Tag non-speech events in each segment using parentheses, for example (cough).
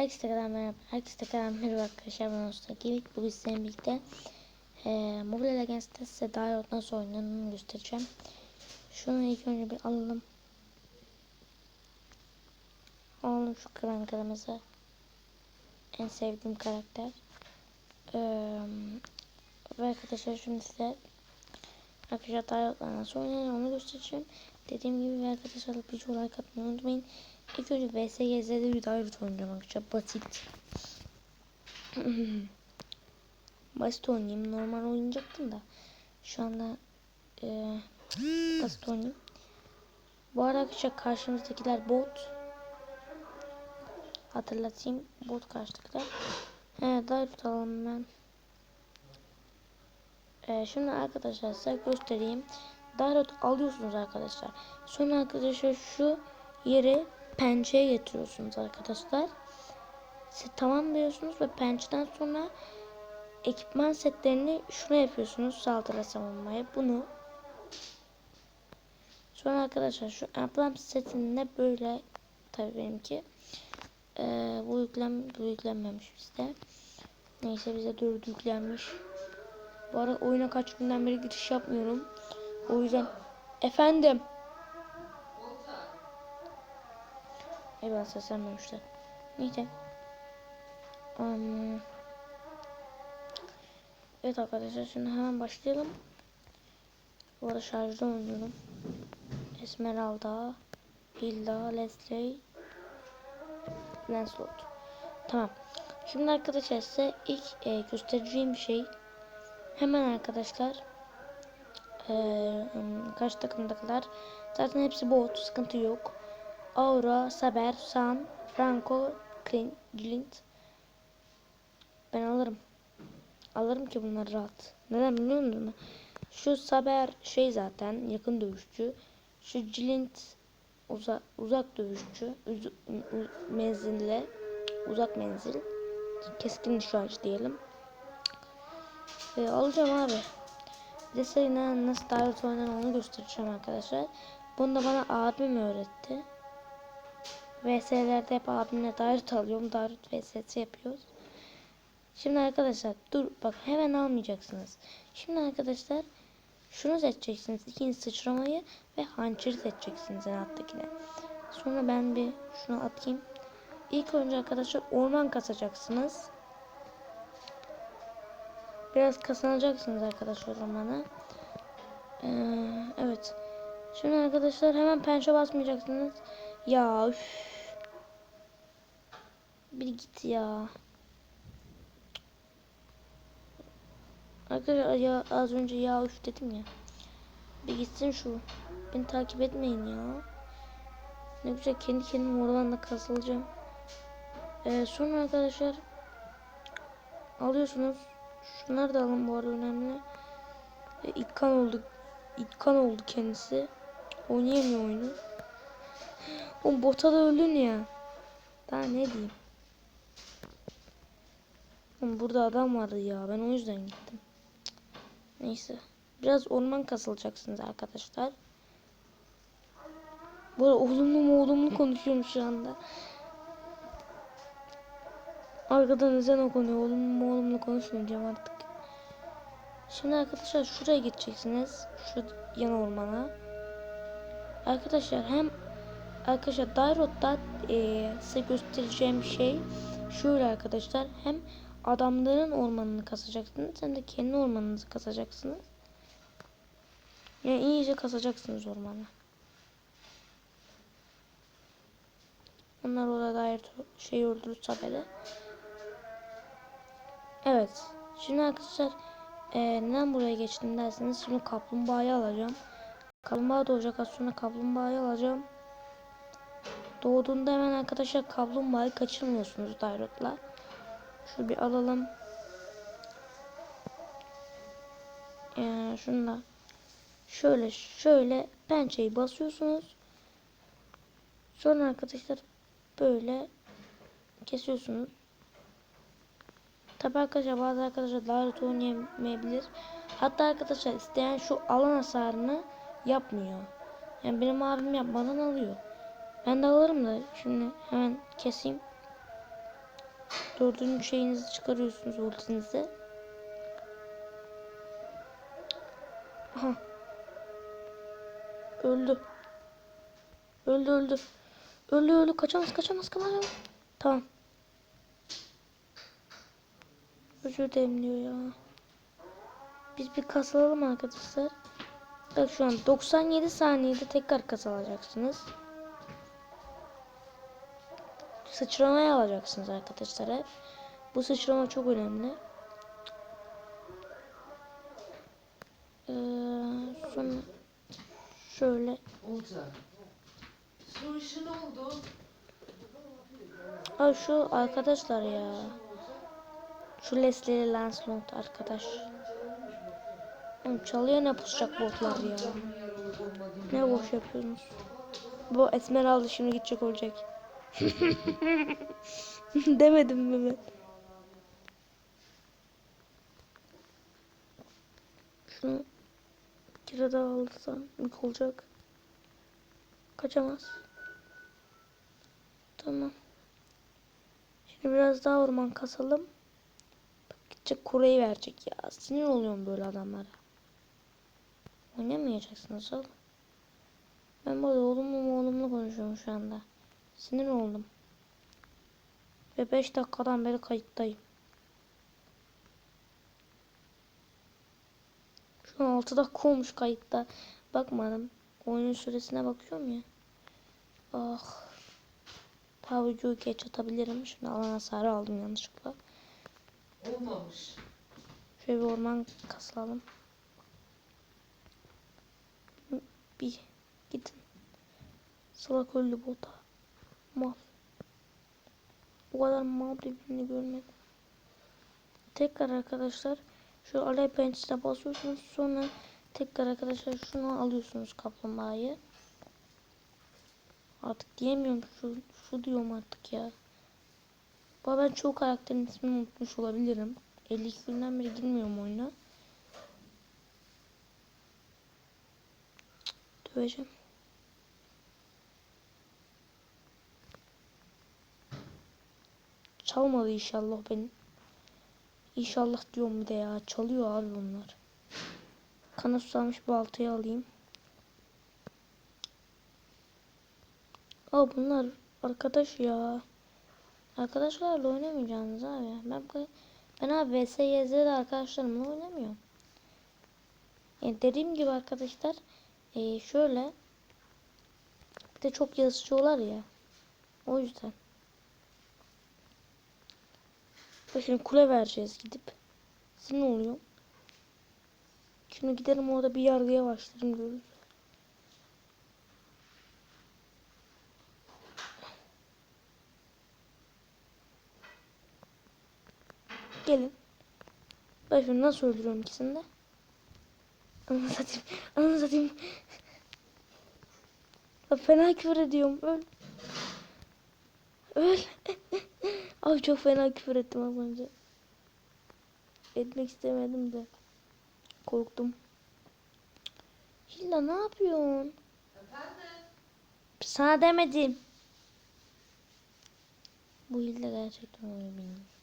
Herkese tekrar merhaba. Herkese tekrar merhaba arkadaşlar. Ben Usta Gevik. Bugün sizinle birlikte e, Mobile Legends'te size daha nasıl oynanını göstereceğim. Şunu ilk önce bir alalım. Alalım şu kıran kırmızı. En sevdiğim karakter. Ee, ve arkadaşlar şimdi size arkadaşlar daha nasıl oynanır onu göstereceğim. Dediğim gibi arkadaşlar bir like atmayı unutmayın. İlk önce VSGZ'de bir Dairut oynayacağım arkadaşlar. Basit. (laughs) basit oynayayım. Normal oynayacaktım da. Şu anda e, basit oynayayım. Bu arada arkadaşlar karşımızdakiler bot. Hatırlatayım. Bot karşıdakiler. He Dairut alalım ben. E, şimdi arkadaşlar size göstereyim. Dairut alıyorsunuz arkadaşlar. Sonra arkadaşlar şu yeri pençeye getiriyorsunuz arkadaşlar. Siz tamam diyorsunuz ve pençeden sonra ekipman setlerini şuna yapıyorsunuz saldırı savunmaya. Bunu sonra arkadaşlar şu emblem setinde böyle tabii benimki ee, bu yüklem bu yüklenmemiş bizde. Neyse bize dördü yüklenmiş. Bu arada oyuna kaç günden beri giriş yapmıyorum. O yüzden efendim Eyvallah seslenmemişler. Neyse. Um, evet arkadaşlar şimdi hemen başlayalım. Bu arada şarjda oynuyorum. Esmeralda, Hilda, Leslie, Lancelot. Tamam. Şimdi arkadaşlar size ilk e, göstereceğim şey hemen arkadaşlar e, kaç takımdakiler zaten hepsi bot sıkıntı yok. Aura, Saber, Sam, Franco, Clint. Ben alırım. Alırım ki bunlar rahat. Neden biliyor musun? Şu Saber şey zaten yakın dövüşçü. Şu Glint uza, uzak dövüşçü. Uz, menzille uzak menzil. Keskin nişancı diyelim. Ee, alacağım abi. Size nasıl davet oynanan onu göstereceğim arkadaşlar. Bunu da bana abim öğretti. VS'lerde hep abimle Darut alıyorum. Darut VS'si yapıyoruz. Şimdi arkadaşlar dur bak hemen almayacaksınız. Şimdi arkadaşlar şunu seçeceksiniz. İkinci sıçramayı ve hançeri seçeceksiniz en alttakine. Sonra ben bir şunu atayım. İlk önce arkadaşlar orman kasacaksınız. Biraz kazanacaksınız arkadaşlar ormanı. Ee, evet. Şimdi arkadaşlar hemen pençe basmayacaksınız. Ya üf. Bir git ya. Arkadaşlar ya az önce ya üf dedim ya. Bir gitsin şu. Beni takip etmeyin ya. Ne güzel kendi kendime oradan kasılacağım. Ee, sonra arkadaşlar alıyorsunuz. Şunları da alın bu arada önemli. Ee, İlkan oldu. İlkan oldu kendisi. Oynayamıyor oyunu. O bota da öldün ya. Daha ne diyeyim. Oğlum burada adam vardı ya. Ben o yüzden gittim. Neyse. Biraz orman kasılacaksınız arkadaşlar. Bu arada oğlumlu mu oğlumlu konuşuyorum şu anda. Arkadan ezan okunuyor. Oğlumlu mu oğlumlu konuşmayacağım artık. Şimdi arkadaşlar şuraya gideceksiniz. Şu yan ormana. Arkadaşlar hem arkadaşlar Dairot'ta e, size göstereceğim şey şöyle arkadaşlar. Hem adamların ormanını kasacaksınız hem de kendi ormanınızı kasacaksınız. Yani iyice kasacaksınız ormanı. Onlar orada dair şey öldürür haberi. Evet. Şimdi arkadaşlar e, neden buraya geçtim derseniz şimdi kaplumbağayı alacağım. Kaplumbağa doğacak az sonra kaplumbağayı alacağım. Doğduğunda hemen arkadaşlar kaplumbağayı kaçırmıyorsunuz Dairot'la. Şunu bir alalım. Ee, şunu da şöyle şöyle pençeyi basıyorsunuz. Sonra arkadaşlar böyle kesiyorsunuz. Tabi arkadaşlar bazı arkadaşlar Dairot oynayamayabilir. Hatta arkadaşlar isteyen şu alan hasarını yapmıyor. Yani benim abim yapmadan alıyor. Ben de alırım da şimdi hemen keseyim. dördüncü şeyinizi çıkarıyorsunuz ultinizi. Öldü. Öldü öldü. Öldü öldü. Kaçamaz kaçamaz kaçamaz. Tamam. Özür dilerim diyor ya. Biz bir kasalalım arkadaşlar. Bak şu an 97 saniyede tekrar kasa alacaksınız. Sıçramayı alacaksınız arkadaşlar hep. Bu sıçrama çok önemli. Ee, sonra şöyle. Su işi ne oldu? Ay şu arkadaşlar ya. Şu Leslie Lancelot arkadaş. Oğlum çalıyor ne pusacak botlar ya. Ne boş yapıyorsunuz? Bu Esmeralda şimdi gidecek olacak. (laughs) Demedim mi ben? Şunu kira daha alırsam yük olacak. Kaçamaz. Tamam. Şimdi biraz daha orman kasalım. Gidecek kureyi verecek ya. Sinir oluyorum böyle adamlara. Oynamayacaksınız oğlum. Ben burada oğlumla oğlumla konuşuyorum şu anda. Sinir oldum. Ve 5 dakikadan beri kayıttayım. Şu an 6 dakika olmuş kayıtta. Bakmadım. Oyunun süresine bakıyorum ya. Ah. Videoyu geç atabilirim. Şimdi alan hasarı aldım yanlışlıkla. Olmamış. Şöyle bir orman kasalım. Bir gidin. Salak öldü bota. Mal. Bu kadar mal birbirini görmedim. Tekrar arkadaşlar şu alay pençesine basıyorsunuz. Sonra tekrar arkadaşlar şunu alıyorsunuz kaplumbağayı. Artık diyemiyorum şu, şu diyorum artık ya. Arada ben çoğu karakterin ismini unutmuş olabilirim. 52 günden beri girmiyorum oyuna. Döveceğim. Çalmadı inşallah beni. İnşallah diyorum bir de ya. Çalıyor abi bunlar. Kana susamış baltayı alayım. Aa bunlar arkadaş ya. Arkadaşlarla oynamayacaksınız abi. Ben, ben abi VSYZ'de arkadaşlarımla oynamıyorum. Yani dediğim gibi arkadaşlar eee, şöyle bir de çok yazışıyorlar ya. O yüzden. Şimdi kule vereceğiz gidip. Sinir oluyor. Şimdi giderim orada bir yargıya başlarım görürüz. Gelin. Şimdi nasıl öldürüyorum ikisini de? Ananı satayım. Ananı satayım. Ya fena küfür ediyorum. Öl. Öl. (laughs) Abi çok fena küfür ettim az önce. Etmek istemedim de. Korktum. Hilla ne yapıyorsun? Efendim? Sana demedim. Bu Hilda gerçekten oyunu bilmiyor.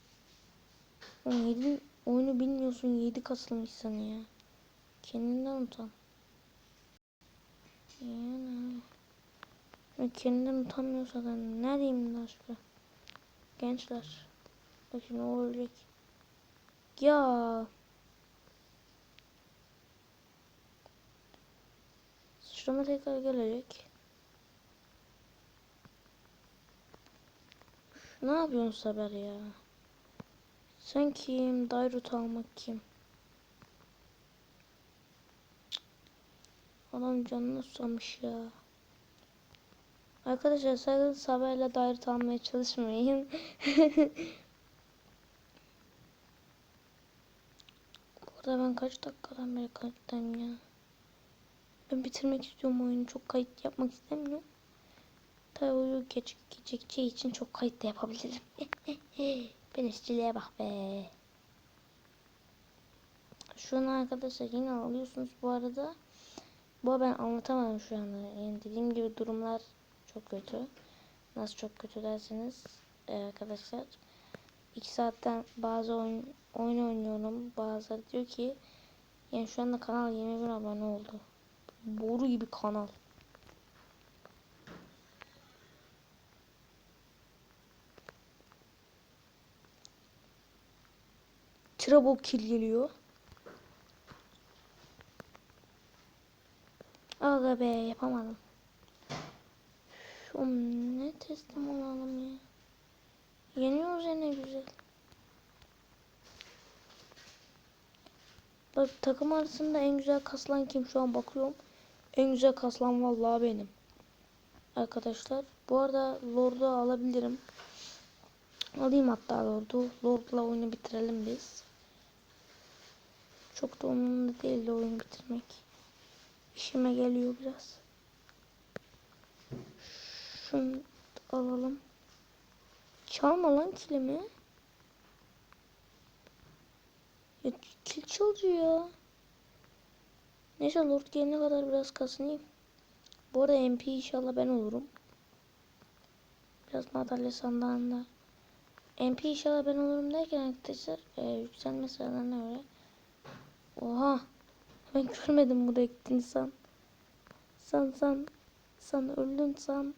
Oğlum yedi, oyunu bilmiyorsun yedi kasılmış sana ya. Kendinden utan. Yani. Ya Kendinden utanmıyorsa da ne diyeyim başka? Gençler. Bak şimdi o ölecek. Ya. Sıçrama tekrar gelecek. Ne yapıyorsun Saber ya? Sen kim? Dairut almak kim? Adam canını susamış ya. Arkadaşlar sakın Saber'le Dairut almaya çalışmayın. (laughs) Burada ben kaç dakikadan beri kayıttayım ya. Ben bitirmek istiyorum oyunu. Çok kayıt yapmak istemiyorum. Tabii uyku geç, gecikeceği için çok kayıt da yapabilirim. (laughs) ben işçiliğe bak be. Şu an arkadaşlar yine alıyorsunuz bu arada. Bu ben anlatamadım şu anda. Yani dediğim gibi durumlar çok kötü. Nasıl çok kötü derseniz e, arkadaşlar. iki saatten bazı oyun, oyun oynuyorum. Bazıları diyor ki yani şu anda kanal 21 abone oldu. Boru gibi kanal. Trouble kill geliyor. Aga be yapamadım. Şu ne teslim olalım ya. Yeniyoruz ya ne güzel. Bak takım arasında en güzel kaslan kim şu an bakıyorum. En güzel kaslan vallahi benim. Arkadaşlar bu arada Lord'u alabilirim. Alayım hatta Lord'u. Lord'la oyunu bitirelim biz. Çok da umurumda değil de oyunu bitirmek. İşime geliyor biraz. Şunu alalım. Çalma lan kilimi. Ya kil çalıyor. Neyse Lord gelene kadar biraz kasınayım. Bu arada MP inşallah ben olurum. Biraz madalya sandığında. MP inşallah ben olurum derken arkadaşlar e, yükselme sıralarına göre. Oha. Ben görmedim buraya gittiğini san. San san. San öldün san.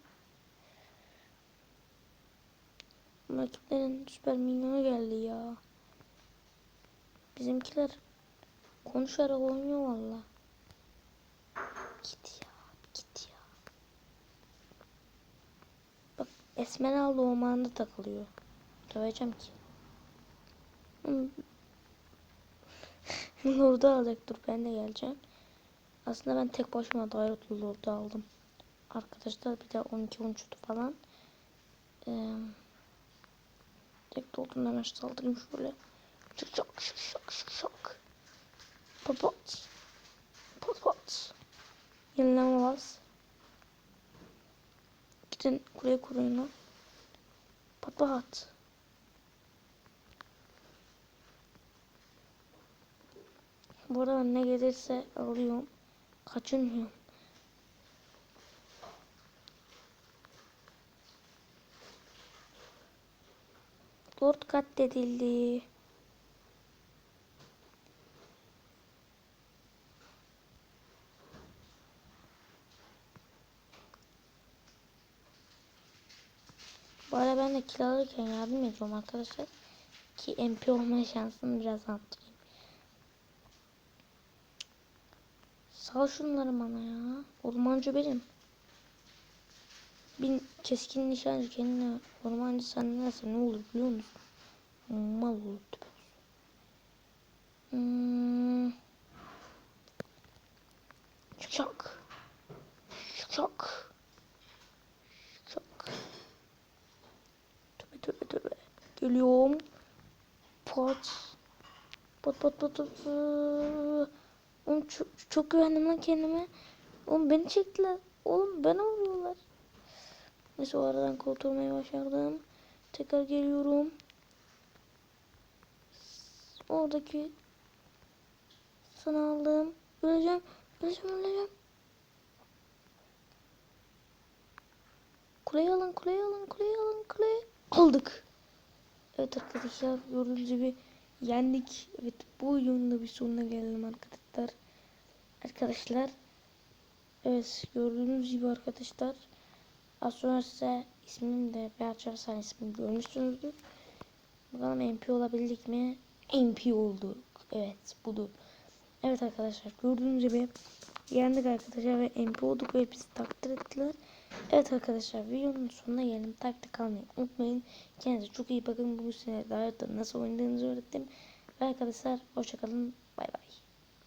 Rakiplerin süper minyonu geldi ya. Bizimkiler konuşarak oynuyor valla. Git ya. Git ya. Bak Esmeralda ormanında takılıyor. Döveceğim ki. Lord'u alacak dur ben de geleceğim. Aslında ben tek başıma Dairutlu Lord'u aldım. Arkadaşlar bir de 12-13 falan. Ee, tek doldum hemen saldırayım şöyle. Şak şak şak şak şak şak. Pat pat. Pat pat. Yenileme bas. Gidin kuleye kuruyun lan. Pat Bu arada ne gelirse alıyorum. Kaçınmıyorum. Lord katledildi. Bu ben de kill alırken yardım ediyorum arkadaşlar. Ki MP olma şansını biraz arttırayım. Sal şunları bana ya. Ormancı benim. Bin keskin nişancı kendine ormancı zannederse ne olur biliyor musun? Mal olur. Hmm. Şak. Şak. Şak. Tövbe tövbe tövbe. Geliyorum. Pat. Pat pat pat pat. pat. Oğlum çok, çok güvendim lan kendime. Oğlum beni çektiler. Oğlum bana vuruyorlar. Neyse o aradan kurtulmayı başardım. Tekrar geliyorum. Oradaki sana aldım. Öleceğim. Öleceğim öleceğim. Kuleyi alın kuleyi alın kuleyi alın kuleyi. Aldık. Evet arkadaşlar gördüğünüz gibi yendik. Evet bu oyunun da bir sonuna geldim arkadaşlar. Arkadaşlar. Evet gördüğünüz gibi arkadaşlar. Az sonra size ismini de bir açarsan ismini görmüşsünüzdür. Bakalım MP olabildik mi? MP olduk. Evet budur. Evet arkadaşlar gördüğünüz gibi yendik arkadaşlar ve MP olduk ve bizi takdir ettiler. Evet arkadaşlar videonun sonuna geldim. Taktik kalmayı unutmayın. Kendinize çok iyi bakın. Bugün size daha nasıl oynadığınızı öğrettim. Ve arkadaşlar hoşçakalın. Bay bay.